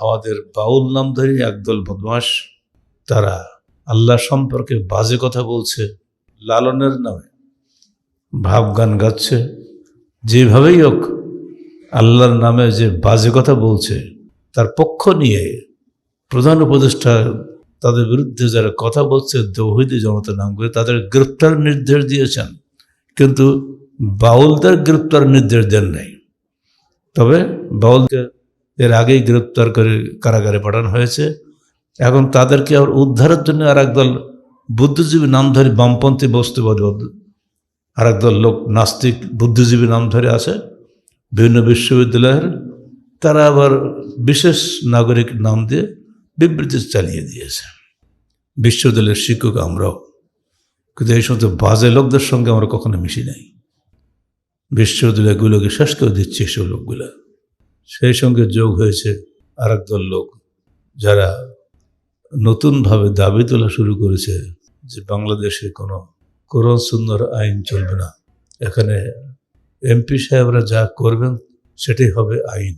আমাদের বাউল নামধারী একদল বদমাস তারা আল্লাহ সম্পর্কে বাজে কথা বলছে, লালনের নামে। ভাব গান গাচ্ছে, যেভাবেই হোক, আল্লাহর নামে যে বাজে কথা বলছে, তার পক্ষ নিয়ে প্রধান উপদেষ্টা তাদের বিরুদ্ধে যারা কথা বলছে দৌহিদি জনতা নাম করে তাদের গ্রেপ্তার নির্দেশ দিয়েছেন। কিন্তু বাউলদের গ্রেপ্তার নির্দেশ দেন নাই। তবে বাউলকে এর আগেই গ্রেপ্তার করে কারাগারে পাঠানো হয়েছে। এখন তাদেরকে আবার উদ্ধারের জন্য আর একদল বুদ্ধিজীবী নামধারী বামপন্থী বস্তুবাদী আর একদল লোক নাস্তিক বুদ্ধিজীবী নাম ধরে আছে, বিভিন্ন বিশ্ববিদ্যালয়ের। তারা আবার বিশেষ নাগরিক নাম দিয়ে বিবৃতি চালিয়ে দিয়েছে। বিশ্ববিদ্যালয়ের শিক্ষক আমরাও। কিন্তু এই সমস্ত বাজে লোকদের সঙ্গে আমরা কখনো মিশি নাই। বিশ্ববিদ্যালয়গুলোকে শেষ করে দিচ্ছে এসব লোকগুলা। সেই সঙ্গে যোগ হয়েছে আর একদল লোক যারা নতুনভাবে দাবি তোলা শুরু করেছে যে বাংলাদেশে কোনো কোরআন সুন্দর আইন চলবে না। এখানে এমপি সাহেবরা যা করবেন, সেটাই হবে আইন।